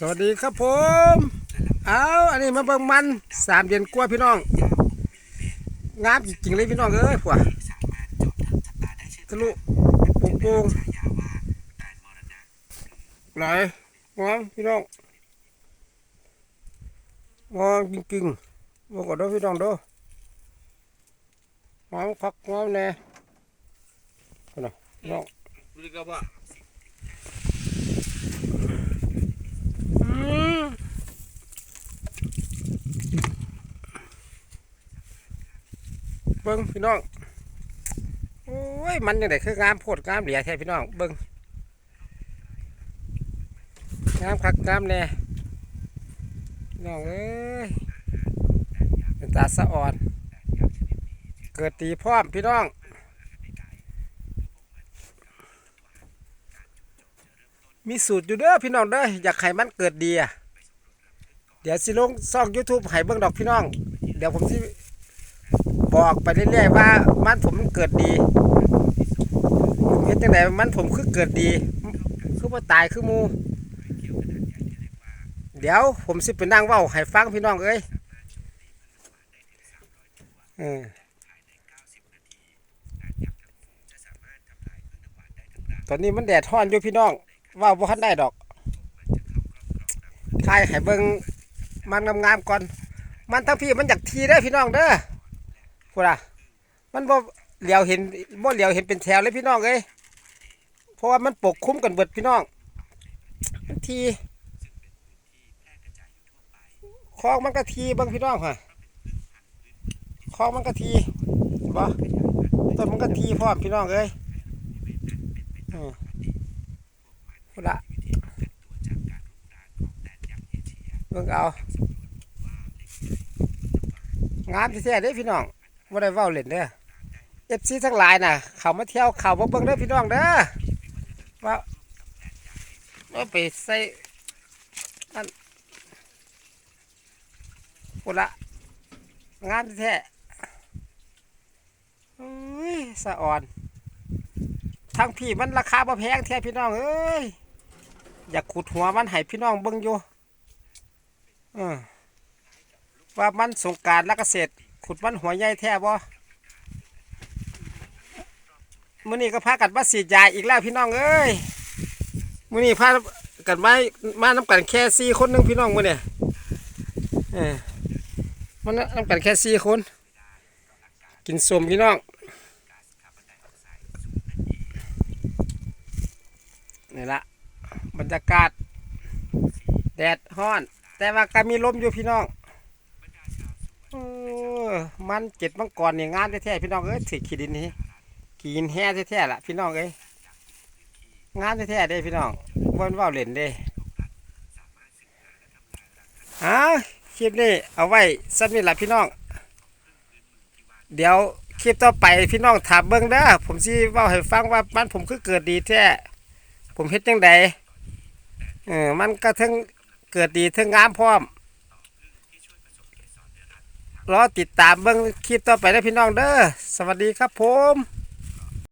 สวัสดีครับผม เอาอันนี้มาเบิ่งมันสามเดือนกว่าพี่น้องงามจริงเลยพี่น้องเอ้ยผัวทะลุโป่งโป่งไหนงามพี่น้องงามจริงๆบอกก่อนด้อพี่น้องเด้องามคักงามแน่พี่น้องพี่น้อง Liga ba? อืม เบิ้งพี่น้องโอ้ยมันยังไงคืองามโพดงามเหลียแท้พี่น้องเบิ้งงามคักงามแน่พี่น้องเอ้ยเป็นตาสะอ่อน เกิดตีพร้อมพี่น้องมีสูตรอยู่เด้อพี่น้องเด้ออยากให้มันเกิดดีอะ ดี๋ยวสิลงซ่อง YouTube ให้เบิ่งดอกพี่น้อง เดี๋ยวผมสิบอกไปเรื่อยๆว่ามันผมมันเกิดดีเฮ็ดจังไดมันผมคือเกิดดี คือบ่าตายคือมูเดี๋ยวผมสิไปนั่งเว้าให้ฟังพี่น้องเอ้ยเออตอนนี้มันแดดร้อนอยู่พี่น้องว่าบ่ทันได้ดอกถ่ายให้เบิ่ง มันงามๆก่อน มันทั้งพี่มันอยากทีได้พี่น้องเด้อพูดอะมันบ่เหลียวเห็นบ่เหลียวเห็นเป็นแถวเลยพี่น้องเอ้ยเพราะว่ามันปกคลุมกันเบิดพี่น้องมันทีคลองมันก็ทีบิ่งพี่น้องค่ะคลองมันก็ทีบ่ต้นมันก็ทีพร้อมพี่น้องเอ้ยอืมพูดละเบิ่งเอางามแท้ๆเด้พี่น้องบ่ได้เว้าเล่นเด้อ FC ทั้งหลายน่ะ เขามาเที่ยวเขามาเบิ่งเด้อพี่น้องเด้อว่าว่าไปใส่นั่นพูดละงามแท้ๆอุ้ยสะอ่อนทางพี่มันราคาบ่แพงแท้พี่น้องเอ้ยอยากขุดหัวมันให้พี่น้องเบิ่งอยู่ ว่ามันสงการและเกษตรขุดมันหัวใหญ่แท้บ่มื้อนี้ก็พากันมาสีดยาอีกแล้วพี่น้องเอ้ยมื้อนี้พากันมามานํกันแค่สี่คนหนึงพี่น้องมื้อนี้เออมันนํกันแค่สี่คน กินสมพี่น้องนี่ละบรรยากาศ แดดฮ้อน แต่ว่าก็มีลมอยู่พี่น้องเออมันเจ็ดมังกรเนี่ยงานแท้ๆพี่น้องเอ้ยถือขีดินนี่ขีดินแห่แท้ๆล่ะพี่น้องเอ้ยงานแท้ๆเด้พี่น้องวันว่าวเล่นเด้เอาคลิปนี้เอาไว้สักนิดละพี่น้อง เดี๋ยวคลิปต่อไปพี่น้องถามเบิ้งเด้อผมสิเว่าให้ฟังว่ามันผมคือเกิดดีแท้ผมเฮ็ดจังใดเออมันก็ทั้ง เกิดดีถึงงามพร้อมรอติดตามเบิ่งคลิปต่อไปนะพี่น้องเด้อสวัสดีครับผม